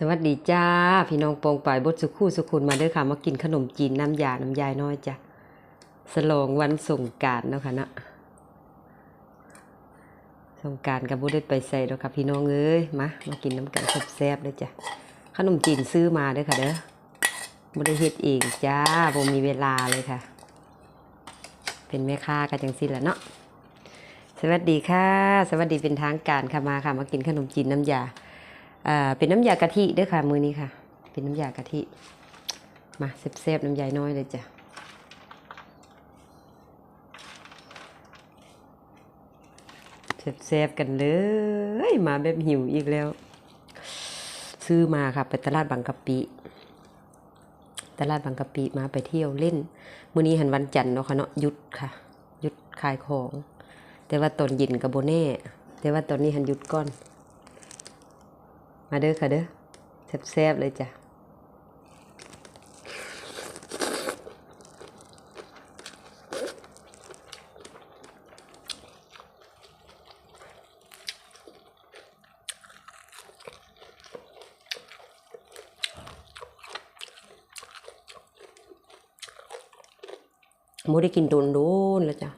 สวัสดีจ้า พี่น้องปองปายบดสุคู่สุคุณมาด้อค่ะ มากินขนมจีนน้ำยา น้ำยายน้อยจ้ะสลองวันสงการเนาะค่ะนะสงการกับบุได้ไปใส่แล้วค่ะพี่น้องเอ้ยมามากินน้ำกันแซ่บๆเลยจ้ะขนมจีนซื้อมาด้อค่ะเด้อบุได้เฮ็ดเองจ้าบ่มีเวลาเลยค่ะ เป็นแม่ค้ากันจังสิแหละเนาะสวัสดีค่ะ สวัสดีเป็นทางการค่ะมาค่ะ มากินขนมจีนน้ำยา เป็นน้ำยากะทิด้วยค่ะ มือนี้ค่ะ เป็นน้ำยากะทิ มาเซฟๆน้ำยายน้อยเลยจ้ะเซฟๆกันเลย มาแบบหิวอีกแล้ว ซื้อมาค่ะ ไปตลาดบางกะปิ ตลาดบางกะปิมาไปเที่ยวเล่นมื้อนี้หันวันจันทร์เนาะค่ะเนาะหยุดค่ะหยุดขายของ แต่ว่าตอนเย็นกับโบแน่ แต่ว่าตอนนี้หันหยุดก่อน มาเด้อค่ะเด้อแซ่บๆเลยจ้ะโมได้กินโดนโดนแล้วจ้ะ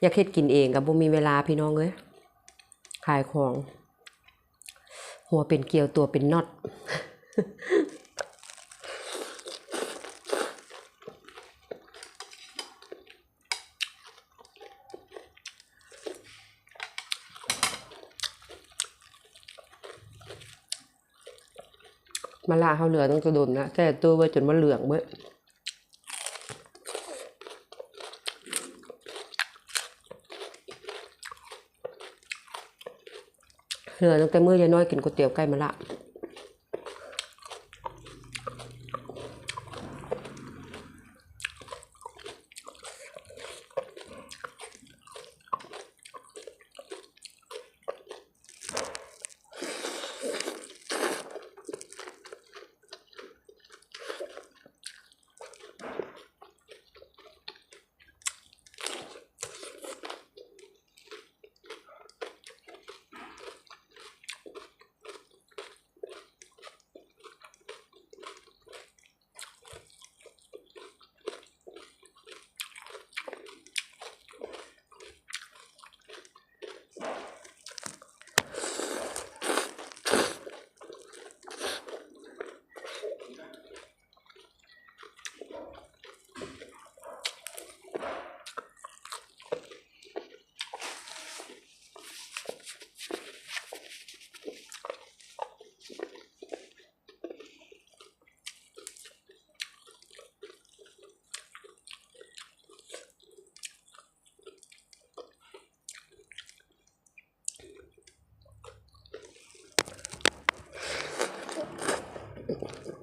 อยากเฮ็ดกินเองกับบ่มีเวลาพี่น้องเอ้ยขายของ หัวเป็นเกลียวตัวเป็นน็อตมาลาเขาเหลือต้องกระโดดนะแต่ตัวไว้จนมันเหลืองเบ้ย เหลือตั้งแต่เมื่อยายน้อยกินก๋วยเตี๋ยวไก่มาละ thank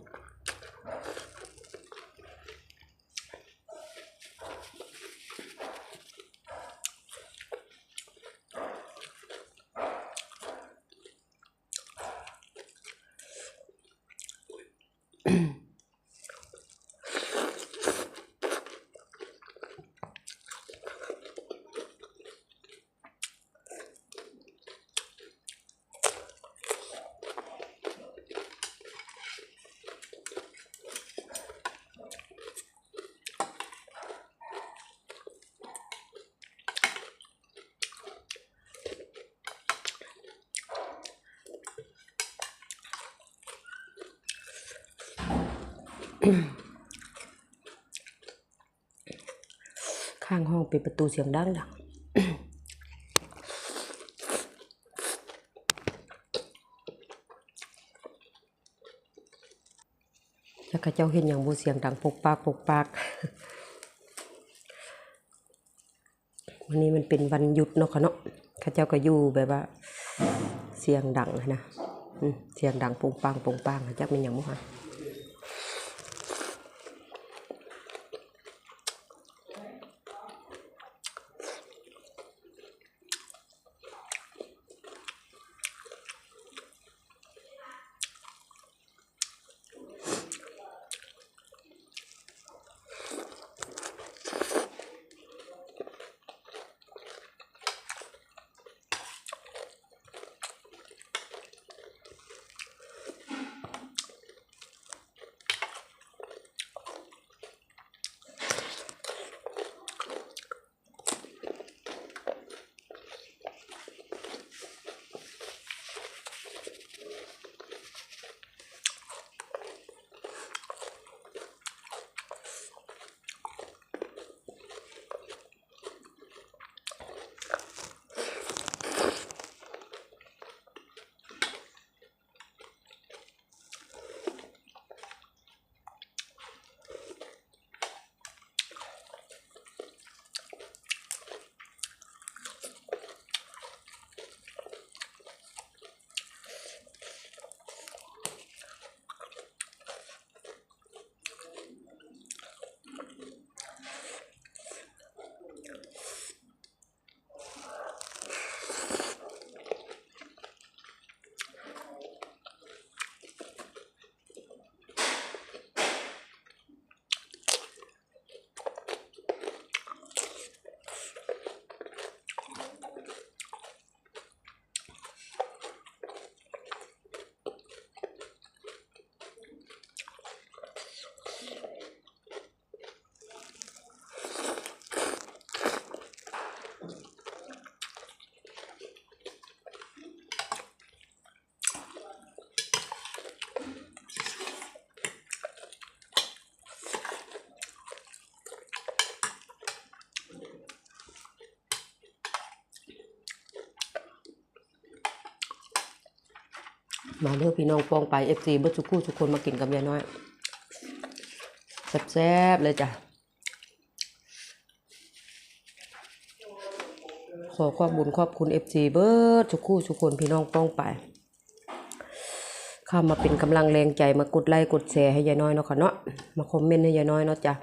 ข้างห้องปิดประตูเสียงดังดังแล้วก็เจ้าเห็นอย่างบูเสียงดังปกปากปกปากวันนี้มันเป็นวันหยุดเนาะค่ะเนาะข้าเจ้าก็อยู่แบบว่า เสียงดังนะเสียงดังปุงปังปุงปังข้าเจ้าเป็นอย่างมั้ง มาเด้อพี่น้องปองไปเอฟซีเบิร์สุกู้ทุกคนมากินกับยายน้อยแซ่บๆเลยจ้ะ ขอความบุญขอบคุณเอฟซีเบิร์ดทุกคู่ทุกคนพี่น้องป้องไปเข้ามาเป็นกำลังแรงใจมากดไลค์กดแชร์ให้ยายน้อยเนาะค่ะเนาะมาคอมเมนต์ให้ยายน้อยเนาะจ้ะ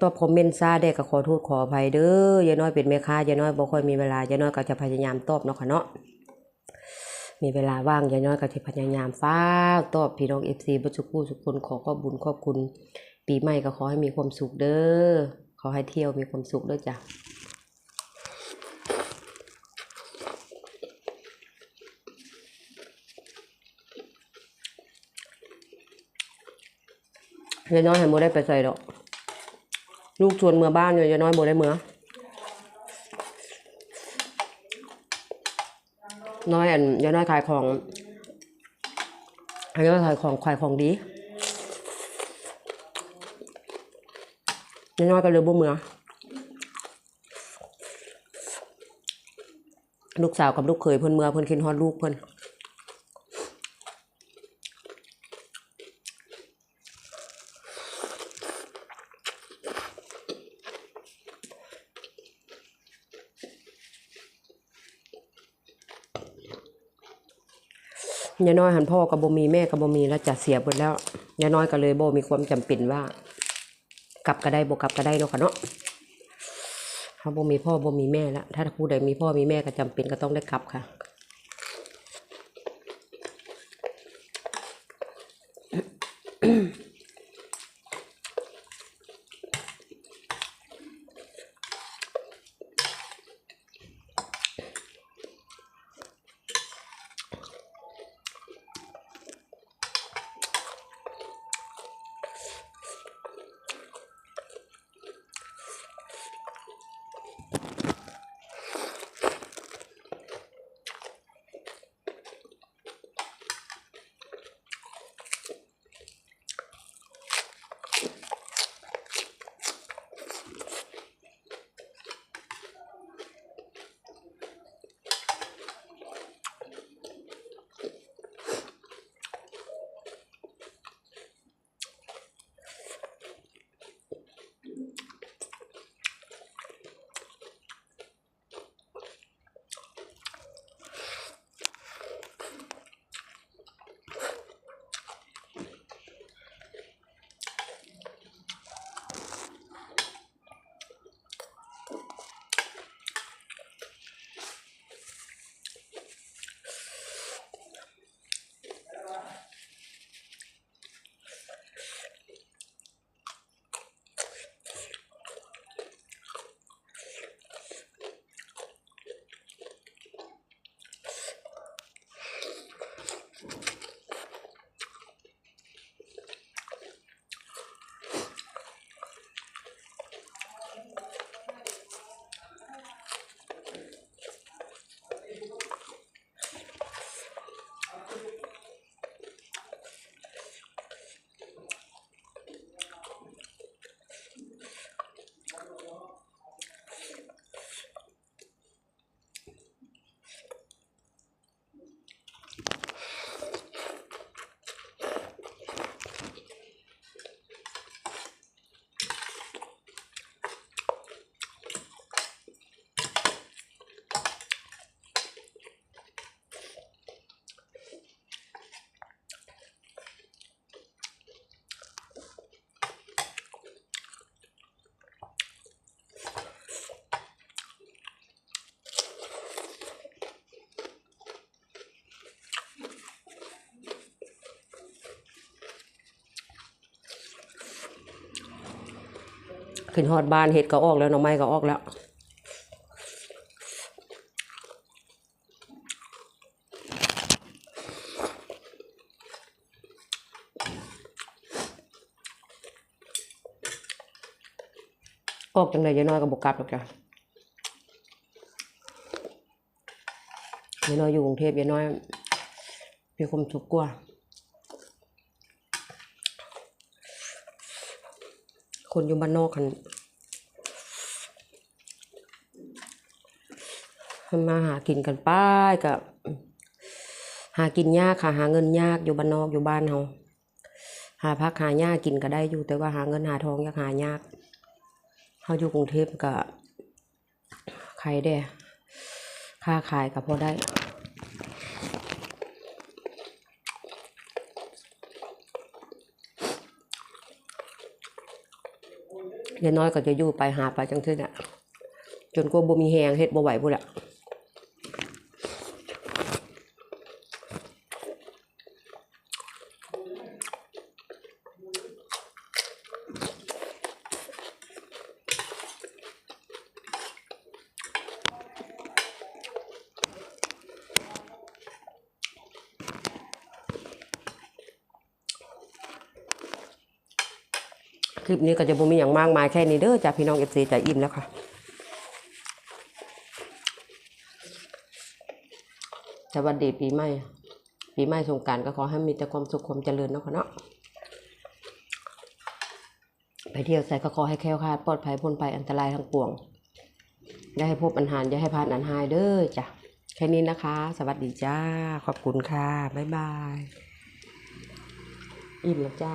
ตอบคอมเมนต์ซาได้ก็ขอโทษขออภัยเด้อยายน้อยเป็นแม่ค้ายายน้อยบ่ค่อยมีเวลายายน้อยก็จะพยายามตอบเนาะค่ะเนาะ มีเวลาว่างยายน้อยก็จะพยายามฟ้าตอบพี่น้องเอฟซีบัดทุกคู่ทุกคนขอขอบบุญขอบคุณ ปีใหม่ก็ขอให้มีความสุขเด้อขอให้เที่ยวมีความสุขด้อจ้ะยายน้อยให้โมได้ไปใส่ดอก ลูกชวนเมื่อบ้านอยู่ยายน้อยโมได้เมื่อ น้อยอันยายน้อยขายของยายน้อยขายของขายของดียายน้อยก็เลยบ่เมือลูกสาวกับลูกเขยเพิ่นเมือเพิ่นคินฮอดลูกเพิ่น ยายน้อยหันพ่อกับบ่มีแม่กับบ่มีแล้วจะเสียหมดแล้วยายน้อยก็เลยบ่มีความจำเป็นว่า กลับก็ได้บ่กลับก็ได้เนาะค่ะเนาะเขาบ่มีพ่อบ่มีแม่แล้วถ้าผู้ใดมีพ่อมีแม่ก็จำเป็นก็ต้องได้กลับค่ะ ขึ้นฮอดบ้านเห็ดก็ออกแล้วหน่อไม้ก็ออกแล้วออกจังเลยยายน้อยก็บกกลับหรอกจ้ะยายน้อยอยู่กรุงเทพยายน้อยมีความสุขกว่า คนอยู่บ้านนอกกันมาหากินกันป้ายกับหากินยากค่ะ หาเงินยากอยู่บ้านนอกอยู่บ้านเฮาหาพักหายากกินก็ได้อยู่ แต่ว่าหาเงินหาทองยากหายากเฮาอยู่กรุงเทพก็ใครได้ค่าขายก็พอได้ เดี๋ยน้อยก็จะอยู่ไปหาไปจังซี่น่ะจนกว่าบ่มีแหงเฮ็ดบ่ไหวพุ่นละ คลิปนี้ก็จะบ่มีอย่างมากมายแค่นี้เด้อจ้ะพี่น้อง FC จะอิ่มแล้วค่ะสวัสดีปีใหม่ปีใหม่สงกรารก็ขอให้มีแต่ความสุขความเจริญเนาะค่ะเนาะไปเที่ยวใส่ก็ขอให้แคล้วคลาดปลอดภัยพ้นภัยอันตรายทั้งปวง อย่าให้พบอันหารอย่าให้พลาดอันหายเด้อจ้ะ แค่นี้นะคะ สวัสดีจ้า ขอบคุณค่ะ บ๊ายบาย อิ่มแล้วจ้า